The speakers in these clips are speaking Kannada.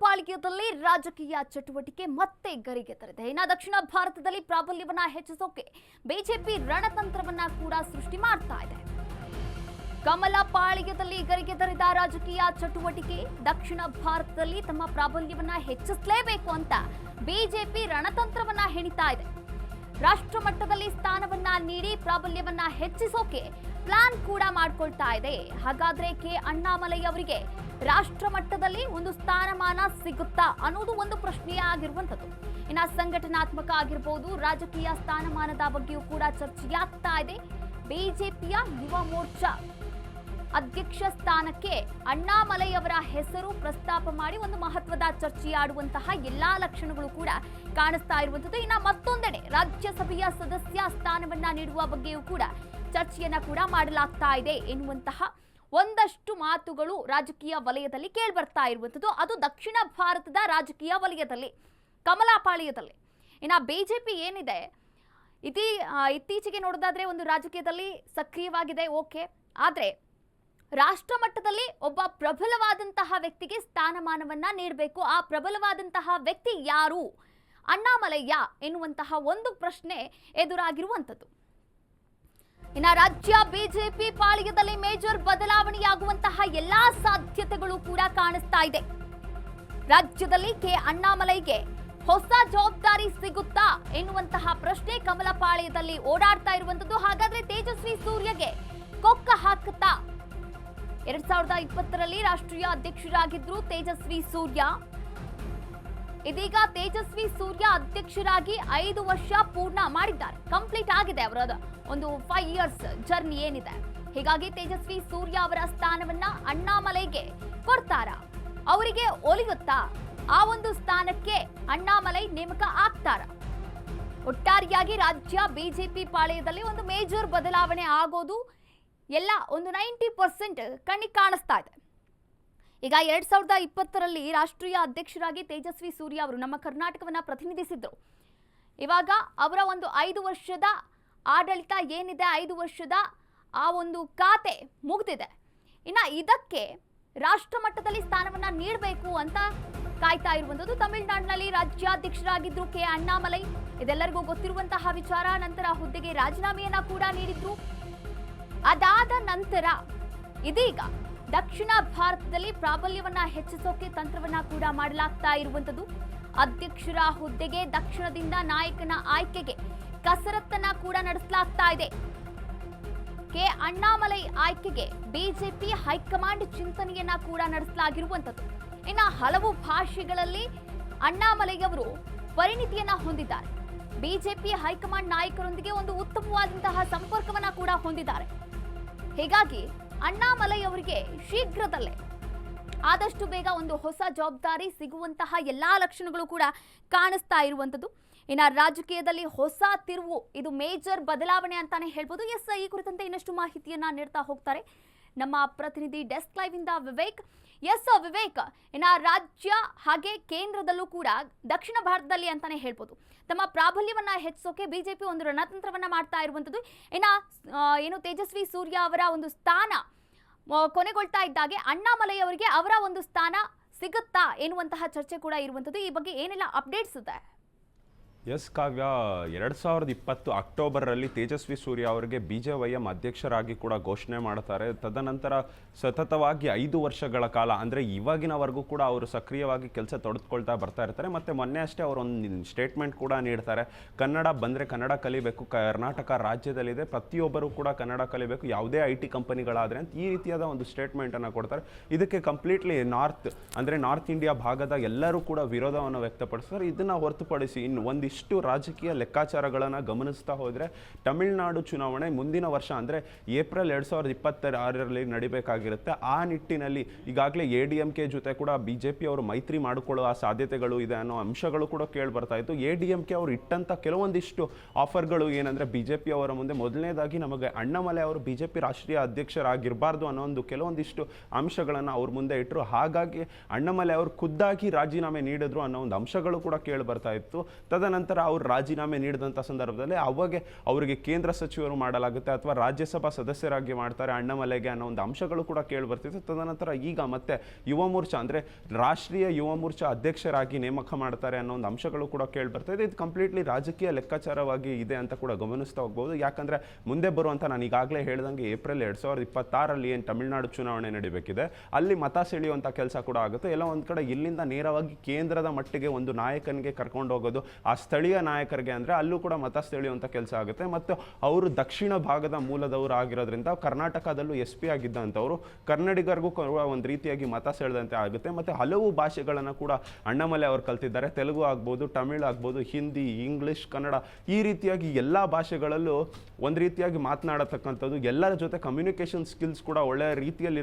ಪಾಳ್ಯದಲ್ಲಿ ರಾಜಕೀಯ ಚಟುವಟಿಕೆ ಮತ್ತೆ ಗರಿಗೆ ತರಿದೆ. ಇನ್ನು ದಕ್ಷಿಣ ಭಾರತದಲ್ಲಿ ಪ್ರಾಬಲ್ಯವನ್ನ ಹೆಚ್ಚಿಸೋಕೆ ಬಿಜೆಪಿ ರಣತಂತ್ರವನ್ನ ಕೂಡ ಸೃಷ್ಟಿ ಮಾಡ್ತಾ ಇದೆ. ಕಮಲ ಪಾಳಿಗೆಯಲ್ಲಿ ಗರಿಗೆ ತರಿದ ರಾಜಕೀಯ ಚಟುವಟಿಕೆ ದಕ್ಷಿಣ ಭಾರತದಲ್ಲಿ ತಮ್ಮ ಪ್ರಾಬಲ್ಯವನ್ನ ಹೆಚ್ಚಿಸಲೇಬೇಕು ಅಂತ ಬಿಜೆಪಿ ರಣತಂತ್ರವನ್ನ ಹೆಣಿತಾ ಇದೆ. ರಾಷ್ಟ್ರ ಮಟ್ಟದಲ್ಲಿ ಸ್ಥಾನವನ್ನ ನೀಡಿ ಪ್ರಾಬಲ್ಯವನ್ನ ಹೆಚ್ಚಿಸೋಕೆ ಪ್ಲಾನ್ ಕೂಡ ಮಾಡ್ಕೊಳ್ತಾ ಇದೆ. ಹಾಗಾದ್ರೆ ಕೆ ಅಣ್ಣಾಮಲೈ ಅವರಿಗೆ ರಾಷ್ಟ್ರ ಮಟ್ಟದಲ್ಲಿ ಒಂದು ಸ್ಥಾನಮಾನ ಸಿಗುತ್ತಾ ಅನ್ನೋದು ಒಂದು ಪ್ರಶ್ನೆಯೇ ಆಗಿರುವಂಥದ್ದು. ಇನ್ನ ಸಂಘಟನಾತ್ಮಕ ಆಗಿರ್ಬೋದು, ರಾಜಕೀಯ ಸ್ಥಾನಮಾನದ ಬಗ್ಗೆಯೂ ಕೂಡ ಚರ್ಚೆಯಾಗ್ತಾ ಇದೆ. ಬಿಜೆಪಿಯ ಯುವ ಮೋರ್ಚಾ ಅಧ್ಯಕ್ಷ ಸ್ಥಾನಕ್ಕೆ ಅಣ್ಣಾಮಲೈ ಅವರ ಹೆಸರು ಪ್ರಸ್ತಾಪ ಮಾಡಿ ಒಂದು ಮಹತ್ವದ ಚರ್ಚೆಯಾಡುವಂತಹ ಎಲ್ಲಾ ಲಕ್ಷಣಗಳು ಕೂಡ ಕಾಣಿಸ್ತಾ ಇರುವಂತದ್ದು ಇನ್ನ ಮತ್ತೊಂದೆಡೆ ರಾಜ್ಯಸಭೆಯ ಸದಸ್ಯ ಸ್ಥಾನವನ್ನ ನೀಡುವ ಬಗ್ಗೆಯೂ ಕೂಡ ಚರ್ಚೆಯನ್ನ ಕೂಡ ಮಾಡಲಾಗ್ತಾ ಇದೆ ಎನ್ನುವಂತಹ ಒಂದಷ್ಟು ಮಾತುಗಳು ರಾಜಕೀಯ ವಲಯದಲ್ಲಿ ಕೇಳಿಬರ್ತಾ ಇರುವಂಥದ್ದು. ಅದು ದಕ್ಷಿಣ ಭಾರತದ ರಾಜಕೀಯ ವಲಯದಲ್ಲಿ, ಕಮಲಾಪಾಳ್ಯದಲ್ಲಿ. ಇನ್ನ ಬಿಜೆಪಿ ಏನಿದೆ, ಇತಿ ಇತ್ತೀಚೆಗೆ ನೋಡೋದಾದ್ರೆ ಒಂದು ರಾಜಕೀಯದಲ್ಲಿ ಸಕ್ರಿಯವಾಗಿದೆ, ಓಕೆ. ಆದರೆ ರಾಷ್ಟ್ರ ಮಟ್ಟದಲ್ಲಿ ಒಬ್ಬ ಪ್ರಬಲವಾದಂತಹ ವ್ಯಕ್ತಿಗೆ ಸ್ಥಾನಮಾನವನ್ನ ನೀಡಬೇಕು. ಆ ಪ್ರಬಲವಾದಂತಹ ವ್ಯಕ್ತಿ ಯಾರು? ಅಣ್ಣಾಮಲಯ್ಯ ಎನ್ನುವಂತಹ ಒಂದು ಪ್ರಶ್ನೆ ಎದುರಾಗಿರುವಂಥದ್ದು. ಇನ್ನ ರಾಜ್ಯ ಬಿಜೆಪಿ ಪಾಳ್ಯದಲ್ಲಿ ಮೇಜರ್ ಬದಲಾವಣೆಯಾಗುವಂತಹ ಎಲ್ಲಾ ಸಾಧ್ಯತೆಗಳು ಕೂಡ ಕಾಣಿಸ್ತಾ ಇದೆ. ರಾಜ್ಯದಲ್ಲಿ ಕೆ ಅಣ್ಣಾಮಲೈಗೆ ಹೊಸ ಜವಾಬ್ದಾರಿ ಸಿಗುತ್ತಾ ಎನ್ನುವಂತಹ ಪ್ರಶ್ನೆ ಕಮಲಪಾಳ್ಯದಲ್ಲಿ ಓಡಾಡ್ತಾ ಇರುವಂತದ್ದು ಹಾಗಾದ್ರೆ ತೇಜಸ್ವಿ ಸೂರ್ಯಗೆ ಕೊಕ್ಕ ಹಾಕುತ್ತಾ? ಎರಡ್ ಸಾವಿರದ ಇಪ್ಪತ್ತರಲ್ಲಿ ರಾಷ್ಟ್ರೀಯ ಅಧ್ಯಕ್ಷರಾಗಿದ್ರು ತೇಜಸ್ವಿ ಸೂರ್ಯ. ಇದೀಗ ತೇಜಸ್ವಿ ಸೂರ್ಯ ಅಧ್ಯಕ್ಷರಾಗಿ ಐದು ವರ್ಷ ಪೂರ್ಣ ಮಾಡಿದ್ದಾರೆ. ಕಂಪ್ಲೀಟ್ ಆಗಿದೆ ಅವರ ಒಂದು ಫೈವ್ ಇಯರ್ಸ್ ಜರ್ನಿ ಏನಿದೆ. ಹೀಗಾಗಿ ತೇಜಸ್ವಿ ಸೂರ್ಯ ಅವರ ಸ್ಥಾನವನ್ನ ಅಣ್ಣಾಮಲೈಗೆ ಕೊಡ್ತಾರ. ಅವರಿಗೆ ಒಲಿಯುತ್ತಾ? ಆ ಒಂದು ಸ್ಥಾನಕ್ಕೆ ಅಣ್ಣಾಮಲೈ ನೇಮಕ ಆಗ್ತಾರ. ಒಟ್ಟಾರೆಯಾಗಿ ರಾಜ್ಯ ಬಿಜೆಪಿ ಪಾಳೆಯದಲ್ಲಿ ಒಂದು ಮೇಜರ್ ಬದಲಾವಣೆ ಆಗೋದು ಎಲ್ಲ ಒಂದು ನೈಂಟಿ ಪರ್ಸೆಂಟ್ ಕಣ್ಣಿಗೆ ಕಾಣಿಸ್ತಾ ಇದೆ. ಈಗ ಎರಡ್ ಸಾವಿರದ ಇಪ್ಪತ್ತರಲ್ಲಿ ರಾಷ್ಟ್ರೀಯ ಅಧ್ಯಕ್ಷರಾಗಿ ತೇಜಸ್ವಿ ಸೂರ್ಯ ಅವರು ನಮ್ಮ ಕರ್ನಾಟಕವನ್ನ ಪ್ರತಿನಿಧಿಸಿದ್ರು. ಇವಾಗ ಅವರ ಒಂದು ಐದು ವರ್ಷದ ಆಡಳಿತ ಏನಿದೆ, ಐದು ವರ್ಷದ ಆ ಒಂದು ಖಾತೆ ಮುಗ್ದಿದೆ. ಇನ್ನ ಇದಕ್ಕೆ ರಾಷ್ಟ್ರ ಮಟ್ಟದಲ್ಲಿ ಸ್ಥಾನವನ್ನ ನೀಡಬೇಕು ಅಂತ ಕಾಯ್ತಾ ಇರುವಂಥದ್ದು ತಮಿಳುನಾಡಿನಲ್ಲಿ ರಾಜ್ಯಾಧ್ಯಕ್ಷರಾಗಿದ್ರು ಕೆ ಅಣ್ಣಾಮಲೈ. ಇದೆಲ್ಲರಿಗೂ ಗೊತ್ತಿರುವಂತಹ ವಿಚಾರ, ನಂತರ ಹುದ್ದೆಗೆ ರಾಜೀನಾಮೆಯನ್ನ ಕೂಡ ನೀಡಿದ್ರು. ಅದಾದ ನಂತರ ಇದೀಗ ದಕ್ಷಿಣ ಭಾರತದಲ್ಲಿ ಪ್ರಾಬಲ್ಯವನ್ನ ಹೆಚ್ಚಿಸೋಕೆ ತಂತ್ರವನ್ನ ಕೂಡ ಮಾಡಲಾಗ್ತಾ ಇರುವಂತದ್ದು ಅಧ್ಯಕ್ಷರ ಹುದ್ದೆಗೆ ದಕ್ಷಿಣದಿಂದ ನಾಯಕನ ಆಯ್ಕೆಗೆ ಕಸರತ್ತನ್ನ ಕೂಡ ನಡೆಸಲಾಗ್ತಾ ಇದೆ. ಕೆ ಅಣ್ಣಾಮಲೈ ಆಯ್ಕೆಗೆ ಬಿಜೆಪಿ ಹೈಕಮಾಂಡ್ ಚಿಂತನೆಯನ್ನ ಕೂಡ ನಡೆಸಲಾಗಿರುವಂತದ್ದು ಇನ್ನ ಹಲವು ಭಾಷೆಗಳಲ್ಲಿ ಅಣ್ಣಾಮಲೈ ಅವರು ಪರಿಣಿತಿಯನ್ನ ಹೊಂದಿದ್ದಾರೆ. ಬಿಜೆಪಿ ಹೈಕಮಾಂಡ್ ನಾಯಕರೊಂದಿಗೆ ಒಂದು ಉತ್ತಮವಾದಂತಹ ಸಂಪರ್ಕವನ್ನ ಕೂಡ ಹೊಂದಿದ್ದಾರೆ. ಹೀಗಾಗಿ ಅಣ್ಣಾಮಲೈ ಅವರಿಗೆ ಶೀಘ್ರದಲ್ಲೇ ಆದಷ್ಟು ಬೇಗ ಒಂದು ಹೊಸ ಜವಾಬ್ದಾರಿ ಸಿಗುವಂತಹ ಎಲ್ಲಾ ಲಕ್ಷಣಗಳು ಕೂಡ ಕಾಣಿಸ್ತಾ ಇರುವಂಥದ್ದು. ಇನ್ನ ರಾಜಕೀಯದಲ್ಲಿ ಹೊಸ ತಿರುವು, ಇದು ಮೇಜರ್ ಬದಲಾವಣೆ ಅಂತಾನೆ ಹೇಳ್ಬೋದು. ಎಸ್, ಈ ಕುರಿತಂತೆ ಇನ್ನಷ್ಟು ಮಾಹಿತಿಯನ್ನ ನೀಡ್ತಾ ಹೋಗ್ತಾರೆ ನಮ್ಮ ಪ್ರತಿನಿಧಿ ಡೆಸ್ಕ್ ಲೈವ್ ಇಂದ ವಿವೇಕ್. ಎಸ್ ವಿವೇಕ್, ಇನ್ನ ರಾಜ್ಯ ಹಾಗೆ ಕೇಂದ್ರದಲ್ಲೂ ಕೂಡ ದಕ್ಷಿಣ ಭಾರತದಲ್ಲಿ ಅಂತಾನೆ ಹೇಳ್ಬೋದು. ತಮ್ಮ ಪ್ರಾಬಲ್ಯವನ್ನ ಹೆಚ್ಚಿಸೋಕೆ ಬಿಜೆಪಿ ಒಂದು ರಣತಂತ್ರವನ್ನ ಮಾಡ್ತಾ ಇರುವಂಥದ್ದು. ಇನ್ನ ಏನು ತೇಜಸ್ವಿ ಸೂರ್ಯ ಅವರ ಒಂದು ಸ್ಥಾನ ಕೊನೆಗೊಳ್ತಾ ಇದ್ದಾಗೆ ಅಣ್ಣಾಮಲೈ ಅವರಿಗೆ ಅವರ ಒಂದು ಸ್ಥಾನ ಸಿಗುತ್ತಾ ಎನ್ನುವಂತಹ ಚರ್ಚೆ ಕೂಡ ಇರುವಂಥದ್ದು. ಈ ಬಗ್ಗೆ ಏನೆಲ್ಲ ಅಪ್ಡೇಟ್ಸ್ ಇದೆ? ಎಸ್ ಕಾವ್ಯ, ಎರಡು ಸಾವಿರದ ಇಪ್ಪತ್ತು ಅಕ್ಟೋಬರಲ್ಲಿ ತೇಜಸ್ವಿ ಸೂರ್ಯ ಅವರಿಗೆ ಬಿ ಜೆ ವೈ ಎಂ ಅಧ್ಯಕ್ಷರಾಗಿ ಕೂಡ ಘೋಷಣೆ ಮಾಡ್ತಾರೆ. ತದನಂತರ ಸತತವಾಗಿ ಐದು ವರ್ಷಗಳ ಕಾಲ, ಅಂದರೆ ಇವಾಗಿನವರೆಗೂ ಕೂಡ ಅವರು ಸಕ್ರಿಯವಾಗಿ ಕೆಲಸ ತೊಡೆದುಕೊಳ್ತಾ ಬರ್ತಾ ಇರ್ತಾರೆ. ಮತ್ತು ಮೊನ್ನೆ ಅಷ್ಟೇ ಅವರು ಒಂದು ಸ್ಟೇಟ್ಮೆಂಟ್ ಕೂಡ ನೀಡ್ತಾರೆ. ಕನ್ನಡ ಬಂದರೆ ಕನ್ನಡ ಕಲಿಬೇಕು, ಕರ್ನಾಟಕ ರಾಜ್ಯದಲ್ಲಿದೆ, ಪ್ರತಿಯೊಬ್ಬರೂ ಕೂಡ ಕನ್ನಡ ಕಲಿಬೇಕು, ಯಾವುದೇ ಐ ಟಿ ಕಂಪನಿಗಳಾದರೆ ಅಂತ ಈ ರೀತಿಯಾದ ಒಂದು ಸ್ಟೇಟ್ಮೆಂಟನ್ನು ಕೊಡ್ತಾರೆ. ಇದಕ್ಕೆ ಕಂಪ್ಲೀಟ್ಲಿ ನಾರ್ತ್, ಅಂದರೆ ನಾರ್ತ್ ಇಂಡಿಯಾ ಭಾಗದ ಎಲ್ಲರೂ ಕೂಡ ವಿರೋಧವನ್ನು ವ್ಯಕ್ತಪಡಿಸ್ತಾರೆ. ಇದನ್ನು ಹೊರತುಪಡಿಸಿ ಇನ್ನು ಒಂದಿಷ್ಟು ರಾಜಕೀಯ ಲೆಕ್ಕಾಚಾರಗಳನ್ನು ಗಮನಿಸ್ತಾ ಹೋದರೆ ತಮಿಳುನಾಡು ಚುನಾವಣೆ ಮುಂದಿನ ವರ್ಷ ಅಂದರೆ ಏಪ್ರಿಲ್ ಎರಡು ಸಾವಿರದ ಇಪ್ಪತ್ತರ ಆರರಲ್ಲಿ ನಡಿಬೇಕಾಗಿರುತ್ತೆ. ಆ ನಿಟ್ಟಿನಲ್ಲಿ ಈಗಾಗಲೇ ಎ ಡಿ ಎಂ ಕೆ ಜೊತೆ ಕೂಡ ಬಿ ಜೆ ಪಿ ಅವರು ಮೈತ್ರಿ ಮಾಡಿಕೊಳ್ಳುವ ಸಾಧ್ಯತೆಗಳು ಇದೆ ಅನ್ನೋ ಅಂಶಗಳು ಕೂಡ ಕೇಳಿ ಬರ್ತಾ ಇತ್ತು. ಎ ಡಿ ಎಂ ಕೆ ಅವರು ಇಟ್ಟಂಥ ಕೆಲವೊಂದಿಷ್ಟು ಆಫರ್ಗಳು ಏನಂದರೆ ಬಿ ಜೆ ಪಿ ಅವರ ಮುಂದೆ. ಮೊದಲನೇದಾಗಿ ನಮಗೆ ಅಣ್ಣಮಲೆ ಅವರು ಬಿ ಜೆ ಪಿ ರಾಷ್ಟ್ರೀಯ ಅಧ್ಯಕ್ಷರಾಗಿರಬಾರ್ದು ಅನ್ನೋ ಒಂದು ಕೆಲವೊಂದಿಷ್ಟು ಅಂಶಗಳನ್ನು ಅವ್ರ ಮುಂದೆ ಇಟ್ಟರು ಹಾಗಾಗಿ ಅಣ್ಣಮಲೆ ಅವರು ಖುದ್ದಾಗಿ ರಾಜೀನಾಮೆ ನೀಡಿದ್ರು ಅನ್ನೋ ಒಂದು ಅಂಶಗಳು ಕೂಡ ಕೇಳಿ ಬರ್ತಾ ಇತ್ತು. ತದನಂತರ ತದನಂತರ ಅವರು ರಾಜೀನಾಮೆ ನೀಡಿದಂಥ ಸಂದರ್ಭದಲ್ಲಿ ಅವಾಗೆ ಅವರಿಗೆ ಕೇಂದ್ರ ಸಚಿವರು ಮಾಡಲಾಗುತ್ತೆ ಅಥವಾ ರಾಜ್ಯಸಭಾ ಸದಸ್ಯರಾಗಿ ಮಾಡ್ತಾರೆ ಅಣ್ಣಮಲೆಗೆ ಅನ್ನೋ ಒಂದು ಅಂಶಗಳು ಕೂಡ ಕೇಳಿ ಬರ್ತಿತ್ತು ತದನಂತರ ಈಗ ಮತ್ತೆ ಯುವ ಮೋರ್ಚಾ ಅಂದರೆ ರಾಷ್ಟ್ರೀಯ ಯುವ ಮೋರ್ಚಾ ಅಧ್ಯಕ್ಷರಾಗಿ ನೇಮಕ ಮಾಡ್ತಾರೆ ಅನ್ನೋ ಒಂದು ಅಂಶಗಳು ಕೂಡ ಕೇಳಿ ಬರ್ತಾ ಇದೆ ಕಂಪ್ಲೀಟ್ಲಿ ರಾಜಕೀಯ ಲೆಕ್ಕಾಚಾರವಾಗಿ ಇದೆ ಅಂತ ಕೂಡ ಗಮನಿಸ್ತಾ ಹೋಗ್ಬೋದು. ಯಾಕಂದ್ರೆ ಮುಂದೆ ಬರುವಂಥ ನಾನು ಈಗಾಗಲೇ ಹೇಳ್ದಂಗೆ ಏಪ್ರಿಲ್ ಎರಡು ಸಾವಿರದ ಇಪ್ಪತ್ತಾರಲ್ಲಿ ಏನು ತಮಿಳುನಾಡು ಚುನಾವಣೆ ನಡೀಬೇಕಿದೆ, ಅಲ್ಲಿ ಮತ ಸೆಳೆಯುವಂಥ ಕೆಲಸ ಕೂಡ ಆಗುತ್ತೆ. ಎಲ್ಲ ಒಂದು ಕಡೆ ಇಲ್ಲಿಂದ ನೇರವಾಗಿ ಕೇಂದ್ರದ ಮಟ್ಟಿಗೆ ಒಂದು ನಾಯಕನಿಗೆ ಕರ್ಕೊಂಡು ಹೋಗೋದು ಆ ಸ್ಥಳೀಯ ನಾಯಕರಿಗೆ ಅಂದರೆ ಅಲ್ಲೂ ಕೂಡ ಮತ ಸೆಳೆಯುವಂಥ ಕೆಲಸ ಆಗುತ್ತೆ. ಮತ್ತು ಅವರು ದಕ್ಷಿಣ ಭಾಗದ ಮೂಲದವರು ಆಗಿರೋದ್ರಿಂದ ಕರ್ನಾಟಕದಲ್ಲೂ ಎಸ್ ಪಿ ಆಗಿದ್ದಂಥವರು ಕನ್ನಡಿಗರಿಗೂ ಒಂದು ರೀತಿಯಾಗಿ ಮತ ಸೆಳೆದಂತೆ ಆಗುತ್ತೆ. ಮತ್ತು ಹಲವು ಭಾಷೆಗಳನ್ನು ಕೂಡ ಅಣ್ಣಮಲೆ ಅವರು ಕಲ್ತಿದ್ದಾರೆ. ತೆಲುಗು ಆಗ್ಬೋದು, ತಮಿಳು ಆಗ್ಬೋದು, ಹಿಂದಿ, ಇಂಗ್ಲೀಷ್, ಕನ್ನಡ ಈ ರೀತಿಯಾಗಿ ಎಲ್ಲ ಭಾಷೆಗಳಲ್ಲೂ ಒಂದು ರೀತಿಯಾಗಿ ಮಾತನಾಡತಕ್ಕಂಥದ್ದು, ಎಲ್ಲರ ಜೊತೆ ಕಮ್ಯುನಿಕೇಷನ್ ಸ್ಕಿಲ್ಸ್ ಕೂಡ ಒಳ್ಳೆಯ ರೀತಿಯಲ್ಲಿ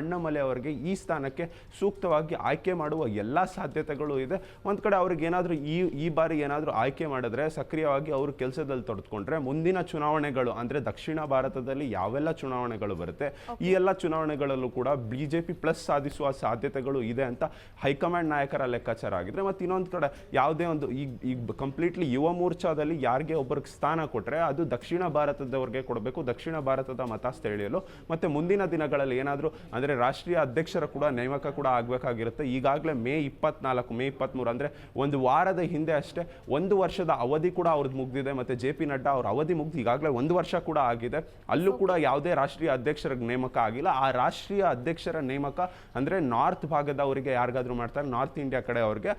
ಅಣ್ಣಮಲೆ ಅವರಿಗೆ ಈ ಸ್ಥಾನಕ್ಕೆ ಸೂಕ್ತವಾಗಿ ಆಯ್ಕೆ ಮಾಡುವ ಎಲ್ಲ ಸಾಧ್ಯತೆಗಳು ಇದೆ. ಒಂದು ಕಡೆ ಅವ್ರಿಗೆ ಏನಾದರೂ ಈ ಈ ಬಾರಿ ಏನಾದರೂ ಆಯ್ಕೆ ಮಾಡಿದ್ರೆ ಸಕ್ರಿಯವಾಗಿ ಅವರು ಕೆಲಸದಲ್ಲಿ ತೊಡೆದುಕೊಂಡ್ರೆ ಮುಂದಿನ ಚುನಾವಣೆಗಳು ಅಂದರೆ ದಕ್ಷಿಣ ಭಾರತದಲ್ಲಿ ಯಾವೆಲ್ಲ ಚುನಾವಣೆಗಳು ಬರುತ್ತೆ ಈ ಎಲ್ಲ ಚುನಾವಣೆಗಳಲ್ಲೂ ಕೂಡ ಬಿ ಜೆ ಪಿ ಪ್ಲಸ್ ಸಾಧಿಸುವ ಸಾಧ್ಯತೆಗಳು ಇದೆ ಅಂತ ಹೈಕಮಾಂಡ್ ನಾಯಕರ ಲೆಕ್ಕಾಚಾರ ಆಗಿದ್ರೆ ಮತ್ತು ಇನ್ನೊಂದು ಕಡೆ ಯಾವುದೇ ಒಂದು ಈಗ ಈಗ ಕಂಪ್ಲೀಟ್ಲಿ ಯುವ ಮೋರ್ಚಾದಲ್ಲಿ ಯಾರಿಗೆ ಒಬ್ಬರಿಗೆ ಸ್ಥಾನ ಕೊಟ್ಟರೆ ಅದು ದಕ್ಷಿಣ ಭಾರತದವರಿಗೆ ಕೊಡಬೇಕು ದಕ್ಷಿಣ ಭಾರತದ ಮತ ಸ್ಥಳೀಯಲು ಮತ್ತು ಮುಂದಿನ ದಿನಗಳಲ್ಲಿ ಏನಾದರೂ ಅಂದರೆ ರಾಷ್ಟ್ರೀಯ ಅಧ್ಯಕ್ಷರ ಕೂಡ ನೇಮಕ ಕೂಡ ಆಗಬೇಕಾಗಿರುತ್ತೆ. ಈಗಾಗಲೇ ಮೇ ಇಪ್ಪತ್ನಾಲ್ಕು ಮೇ ಇಪ್ಪತ್ತ್ಮೂರು ಅಂದರೆ ಒಂದು ವಾರದ ಹಿಂದೆ ಅಷ್ಟೇ ಒಂದು ವರ್ಷದ ಅವಧಿ ಕೂಡ ಅವ್ರದ್ದು ಮುಗ್ದಿದೆ ಮತ್ತು ಜೆ ಪಿ ನಡ್ಡಾ ಅವ್ರ ಅವಧಿ ಮುಗ್ದು ಈಗಾಗಲೇ ಒಂದು ವರ್ಷ ಕೂಡ ಆಗಿದೆ. ಅಲ್ಲೂ ಕೂಡ ಯಾವುದೇ ರಾಷ್ಟ್ರೀಯ ಅಧ್ಯಕ್ಷರ ನೇಮಕ ಆಗಿಲ್ಲ. ಆ ರಾಷ್ಟ್ರೀಯ ಅಧ್ಯಕ್ಷರ ನೇಮಕ ಅಂದರೆ ನಾರ್ತ್ ಭಾಗದವರಿಗೆ ಯಾರಿಗಾದರೂ ಮಾಡ್ತಾರೆ. ನಾರ್ತ್ ಇಂಡಿಯಾ ಕಡೆ ಅವ್ರಿಗೆ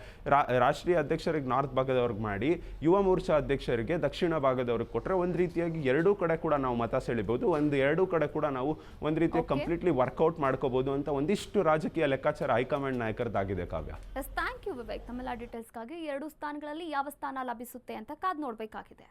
ರಾಷ್ಟ್ರೀಯ ಅಧ್ಯಕ್ಷರಿಗೆ ನಾರ್ತ್ ಭಾಗದವ್ರಿಗೆ ಮಾಡಿ ಯುವ ಮೋರ್ಚಾ ಅಧ್ಯಕ್ಷರಿಗೆ ದಕ್ಷಿಣ ಭಾಗದವ್ರಿಗೆ ಕೊಟ್ಟರೆ ಒಂದು ರೀತಿಯಾಗಿ ಎರಡೂ ಕಡೆ ಕೂಡ ನಾವು ಮತ ಸೆಳಿಬೋದು. ಒಂದು ಎರಡೂ ಕಡೆ ಕೂಡ ನಾವು ಒಂದು ರೀತಿಯ ಕಂಪ್ಲೀಟ್ಲಿ ವರ್ಕೌಟ್ ಮಾಡ್ಕೋಬಹುದು ಅಂತ ಒಂದಿಷ್ಟು ರಾಜಕೀಯ ಲೆಕ್ಕಾಚಾರ ಹೈಕಮಾಂಡ್ ನಾಯಕರದ್ದಾಗಿದೆ ಕಾವ್ಯ. ವಿವೇಕ್ ತಮ್ಮೆಲ್ಲ ಡೀಟೇಲ್ಸ್ಗಾಗಿ ಎರಡು ಸ್ಥಾನಗಳಲ್ಲಿ ಯಾವ ಸ್ಥಾನ ಲಭಿಸುತ್ತೆ ಅಂತ ಕಾದ್ ನೋಡಬೇಕಾಗಿದೆ.